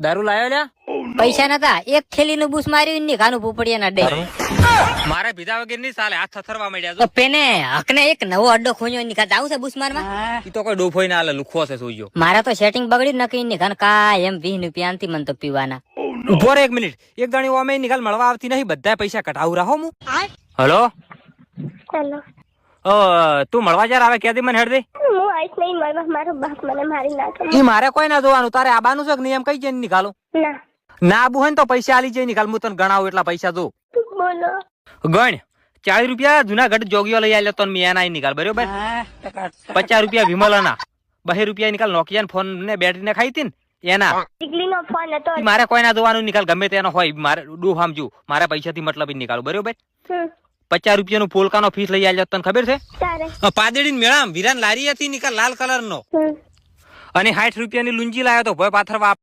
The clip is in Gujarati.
દારૂ લાયો લ્યા? પૈસા નતા એક થેલી નું બુસ માર્યું ની ખાનું પોપડિયા ના ડે મારે ભીધા વગરની ચાલે હાથ થરવા માંડ્યા તો પેને હકને એક નવો અડ્ડો ખોન્યો ની ખાત આવું છે બુસ મારમાં ઈ તો કોઈ ડોફોઈ ના હાલે લુખો છે સુઈયો મારા તો સેટિંગ બગડી નકી ની ખાન કા એમ નું રૂપિયા થી મન તો પીવાના. ઊભો રે એક મિનિટ. એક દાણી અમે નિકાલ મળવા આવતી નહીં બધા પૈસા કટાવું રહો હું. હલો? હેલો. તું મળવા જ્યારે આવે કે ક્યાંથી મને હેડ દે? હું નહીં મારવા મારો બાપ મને મારી નાખે ઈ મારે કોઈ ના જોવાનું. તારે આબાનું છે કે નહીં એમ કઈ જઈને નિકાલો? ના. ના આબુ હોય ને તો પૈસા આલી જઈ નીકાળ હું તને ગણાવું એટલા પૈસા જો. બોલો. ગણ. ચાલીસ રૂપિયા જુનાગઢ જોગીઓ લઈ આવ્યો તો મેં એના નીકાળ બરોબર? પચાસ રૂપિયા વિમલાના. બહે રૂપિયા નિકાલ. નોકિયા ફોન ને બેટરી ને ખાઈ હતી ને એના. દીકરીનો ફોન હતો. મારે કોઈ ના જોવાનું નિકાલ. ગમે તેનો હોય મારે ડૂ સમજુ મારે પૈસા થી મતલબ નીકાળું બરોબર? પચાસ રૂપિયાનું પોલકાનો ફીસ લઈ આવ્યો તને ખબર છે? પાદડી મેળામ વિરાન લારી હતી નીકળ લાલ કલર નો અને સાઠ રૂપિયાની લુંજી લાવ્યો તો ભય પાથરવા